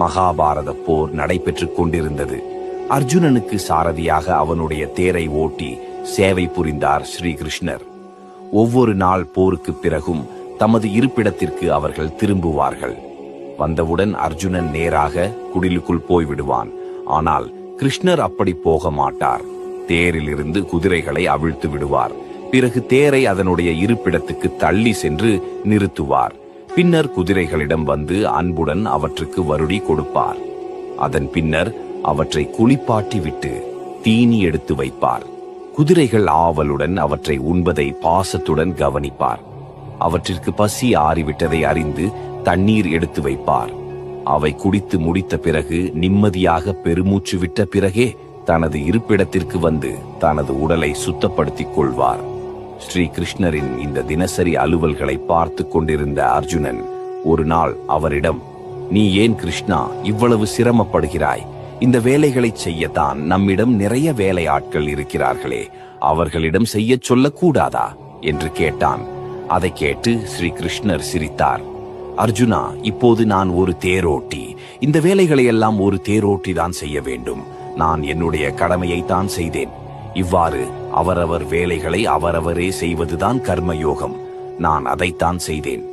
மகாபாரத போர் நடைபெற்றுக் கொண்டிருந்தது. அர்ஜுனனுக்கு சாரதியாக அவனுடைய தேரை ஓட்டி சேவை புரிந்தார் ஸ்ரீகிருஷ்ணர். ஒவ்வொரு நாள் போருக்குப் பிறகும் தமது இருப்பிடத்திற்கு அவர்கள் திரும்புவார்கள். வந்தவுடன் அர்ஜுனன் நேராக குடிலுக்குள் போய்விடுவான். ஆனால் கிருஷ்ணர் அப்படி போக மாட்டார். தேரிலிருந்து குதிரைகளை அவிழ்த்து விடுவார். பிறகு தேரை அதனுடைய இருப்பிடத்துக்கு தள்ளி சென்று நிறுத்துவார். பின்னர் குதிரைகளிடம் வந்து அன்புடன் அவற்றுக்கு வருடி கொடுப்பார். அதன் பின்னர் அவற்றை குளிப்பாட்டி விட்டு தீனி எடுத்து வைப்பார். குதிரைகள் ஆவலுடன் அவற்றை உண்பதை பாசத்துடன் கவனிப்பார். அவற்றிற்கு பசி ஆறிவிட்டதை அறிந்து தண்ணீர் எடுத்து வைப்பார். அவை குடித்து முடித்த பிறகு நிம்மதியாக பெருமூச்சு விட்ட பிறகே தனது இருப்பிடத்திற்கு வந்து தனது உடலை சுத்தப்படுத்திக் கொள்வார். ஸ்ரீ கிருஷ்ணரின் இந்த தினசரி அலுவல்களை பார்த்து கொண்டிருந்த அர்ஜுனன் ஒரு நாள் அவரிடம் நீ ஏன் கிருஷ்ணா இவ்வளவு சிரமப்படுகிறாய்? இந்த வேலைகளை செய்யத்தான் நம்மிடம் நிறைய வேலையாட்கள் இருக்கிறார்களே அவர்களிடம் செய்யச் சொல்லக்கூடாதா? என்று கேட்டான். அதை கேட்டு ஸ்ரீ கிருஷ்ணர் சிரித்தார். அர்ஜுனா இப்போது நான் ஒரு தேரோட்டி. இந்த வேலைகளை எல்லாம் ஒரு தேரோட்டி தான் செய்ய வேண்டும். நான் என்னுடைய கடமையை தான் செய்தேன். இவ்வாறு அவரவர் வேலைகளை அவரவரே செய்வதுதான் கர்மயோகம். நான் அதைத்தான் செய்தேன்.